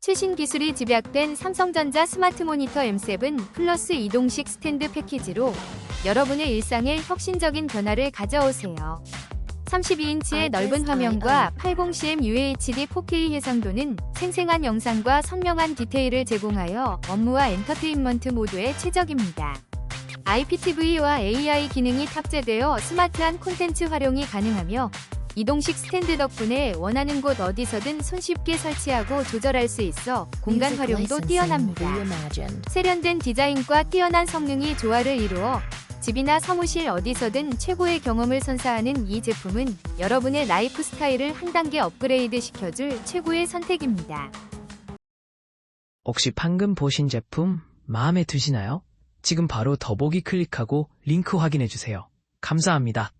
최신 기술이 집약된 삼성전자 스마트 모니터 M7 플러스 이동식 스탠드 패키지로 여러분의 일상에 혁신적인 변화를 가져오세요. 32인치의 넓은 화면과 80cm UHD 4K 해상도는 생생한 영상과 선명한 디테일을 제공하여 업무와 엔터테인먼트 모두에 최적입니다. IPTV와 AI 기능이 탑재되어 스마트한 콘텐츠 활용이 가능하며 이동식 스탠드 덕분에 원하는 곳 어디서든 손쉽게 설치하고 조절할 수 있어 공간 활용도 뛰어납니다. 세련된 디자인과 뛰어난 성능이 조화를 이루어 집이나 사무실 어디서든 최고의 경험을 선사하는 이 제품은 여러분의 라이프 스타일을 한 단계 업그레이드 시켜줄 최고의 선택입니다. 혹시 방금 보신 제품 마음에 드시나요? 지금 바로 더보기 클릭하고 링크 확인해 주세요. 감사합니다.